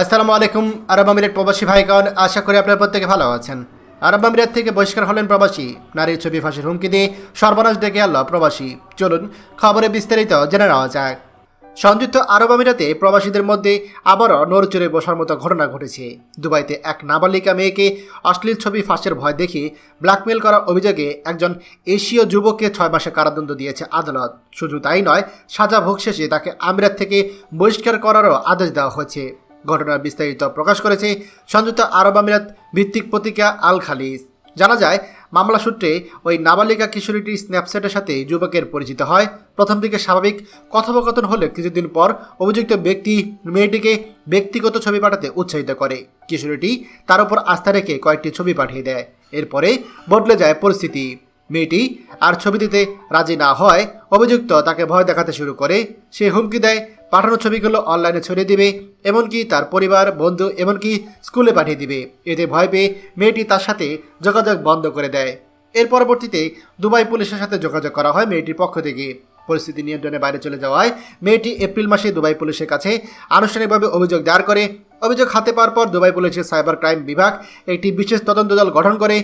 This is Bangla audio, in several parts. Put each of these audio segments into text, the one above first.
আসসালামু আলাইকুম, আরব আমিরাত প্রবাসী ভাইগণ, আশা করি আপনারা প্রত্যেকে ভালো আছেন। আরব আমিরাত থেকে বহিষ্কার হলেন প্রবাসী, নারীর ছবি ফাঁসির হুমকি দিয়ে সর্বনাশ ডেকে আনল প্রবাসী। চলুন, খবরে বিস্তারিত জেনে নেওয়া যাক। সংযুক্ত আরব আমিরাতে প্রবাসীদের মধ্যে আবারও নড়চড়ে বসার মতো ঘটনা ঘটেছে। দুবাইতে এক নাবালিকা মেয়েকে অশ্লীল ছবি ফাঁসের ভয় দেখিয়ে ব্ল্যাকমেল করার অভিযোগে একজন এশীয় যুবককে ছয় মাসে কারাদণ্ড দিয়েছে আদালত। শুধু তাই নয় সাজা ভোগ শেষে তাকে আমিরাত থেকে বহিষ্কার করারও আদেশ দেওয়া হয়েছে। ঘটনার বিস্তারিত প্রকাশ করেছে সংযুক্ত আরব আমিরাত ভিত্তিক পত্রিকা আল খালিজ জানা যায়, মামলা সূত্রে ওই নাবালিকা কিশোরীটির স্ন্যাপচ্যাটের সাথে যুবকের পরিচিত হয়। প্রথম দিকে স্বাভাবিক কথোপকথন হলে কিছুদিন পর অভিযুক্ত ব্যক্তি মেয়েটিকে ব্যক্তিগত ছবি পাঠাতে উৎসাহিত করে। কিশোরীটি তার উপর আস্থা রেখে কয়েকটি ছবি পাঠিয়ে দেয়। এরপরে বদলে যায় পরিস্থিতি। মেয়েটি আর ছবি দিতে রাজি না হয় অভিযুক্ত তাকে ভয় দেখাতে শুরু করে। সে হুমকি দেয় পাঠানো ছবিগুলো অনলাইনে ছড়িয়ে দিবে, এমনকি তার পরিবার, বন্ধু, এমনকি স্কুলে পাঠিয়ে দিবে। এতে ভয় পেয়ে মেয়েটি তার সাথে যোগাযোগ বন্ধ করে দেয়। এর পরবর্তীতে দুবাই পুলিশের সাথে যোগাযোগ করা হয় মেয়েটির পক্ষ থেকে। পরিস্থিতি নিয়ন্ত্রণে বাইরে চলে যাওয়ায় মেয়েটি এপ্রিল মাসে দুবাই পুলিশের কাছে আনুষ্ঠানিকভাবে অভিযোগ দায়ের করে। অভিযোগ হাতে পাওয়ার পর দুবাই পুলিশের সাইবার ক্রাইম বিভাগ একটি বিশেষ তদন্ত দল গঠন করে।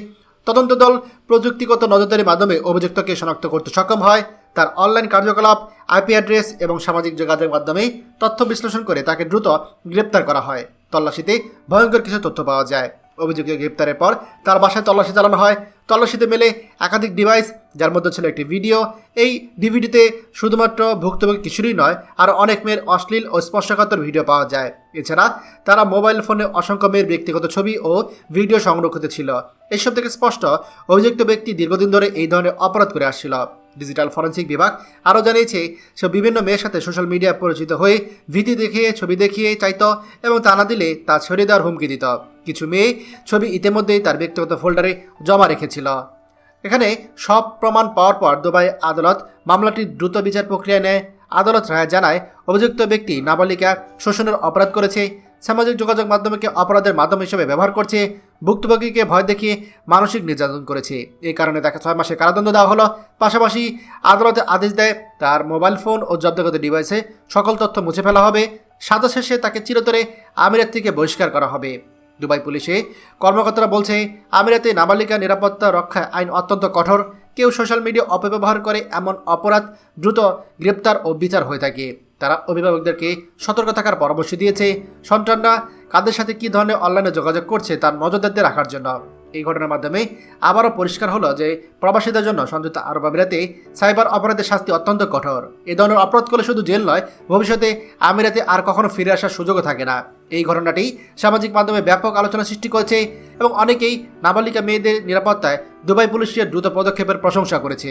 তদন্ত দল প্রযুক্তিগত নজরদারির মাধ্যমে অভিযুক্তকে শনাক্ত করতে সক্ষম হয়। তার অনলাইন কার্যকলাপ আইপি অ্যাড্রেস এবং সামাজিক যোগাযোগের মাধ্যমে তথ্য বিশ্লেষণ করে তাকে দ্রুত গ্রেপ্তার করা হয়। তল্লাশিতে ভয়ঙ্কর কিছু তথ্য পাওয়া যায়। অভিযোগের গ্রেপ্তারের পর তার বাসায় তল্লাশি চালানো হয়। তল্লাশিতে মেলে একাধিক ডিভাইস যার মধ্যে ছিল একটি ভিডিও এই ডিভিডিতে শুধুমাত্র ভুক্তভোগী কিছুরই নয় আর অনেক মেয়ের অশ্লীল ও স্পর্শকাতর ভিডিও পাওয়া যায়। এছাড়া তারা মোবাইল ফোনে অসংখ্য মেয়ের ব্যক্তিগত ছবি ও ভিডিও সংরক্ষিত ছিল। এসব থেকে স্পষ্ট, অভিযুক্ত ব্যক্তি দীর্ঘদিন ধরে এই ধরনের অপরাধ করে আসছিল। ডিজিটাল ফরেন্সিক বিভাগ আরও জানিয়েছে, সে বিভিন্ন মেয়ের সাথে সোশ্যাল মিডিয়া পরিচিত হয়ে ভীতি দেখিয়ে, ছবি দেখিয়ে চাইত এবং তা না দিলে তা ছড়িয়ে দেওয়ার হুমকি দিত। কিছু মেয়ে ছবি ইতিমধ্যেই তার ব্যক্তিগত ফোল্ডারে জমা রেখেছিল। এখানে সব প্রমাণ পাওয়ার পর দুবাই আদালত মামলাটির দ্রুত বিচার প্রক্রিয়া নেয়। আদালত রায় জানায়, অভিযুক্ত ব্যক্তি নাবালিকা শোষণের অপরাধ করেছে সামাজিক যোগাযোগ মাধ্যমকে অপরাধের মাধ্যম হিসেবে ব্যবহার করছে। ভুক্তভোগীকে ভয় দেখিয়ে মানসিক নির্যাতন করেছে। এই কারণে তাকে ছয় মাসে কারাদণ্ড দেওয়া হলো। পাশাপাশি আদালতে আদেশ দেয়, তার মোবাইল ফোন ও জব্দগত ডিভাইসে সকল তথ্য মুছে ফেলা হবে। সাদা শেষে তাকে চিরতরে আমিরাত থেকে বহিষ্কার করা হবে। দুবাই পুলিশে। কর্মকর্তারা বলছে, আমিরাতে নাবালিকা নিরাপত্তা রক্ষায় আইন অত্যন্ত কঠোর। কেউ সোশ্যাল মিডিয়া অপব্যবহার করে এমন অপরাধ দ্রুত গ্রেপ্তার ও বিচার হয়ে থাকে। তারা অভিভাবকদেরকে সতর্ক থাকার পরামর্শ দিয়েছে। সন্তানরা কাদের সাথে কী ধরনের অনলাইনে যোগাযোগ করছে তার নজরদারিতে রাখার জন্য। এই ঘটনার মাধ্যমে আবারও পরিষ্কার হলো যে প্রবাসীদের জন্য সংযুক্ত আরব আমিরাতে সাইবার অপরাধের শাস্তি অত্যন্ত কঠোর। এ ধরনের অপরাধ করলে শুধু জেল নয়, ভবিষ্যতে আমিরাতে আর কখনো ফিরে আসার সুযোগও থাকে না। এই ঘটনাটি সামাজিক মাধ্যমে ব্যাপক আলোচনা সৃষ্টি করেছে এবং অনেকেই নাবালিকা মেয়েদের নিরাপত্তায় দুবাই পুলিশের দ্রুত পদক্ষেপের প্রশংসা করেছে।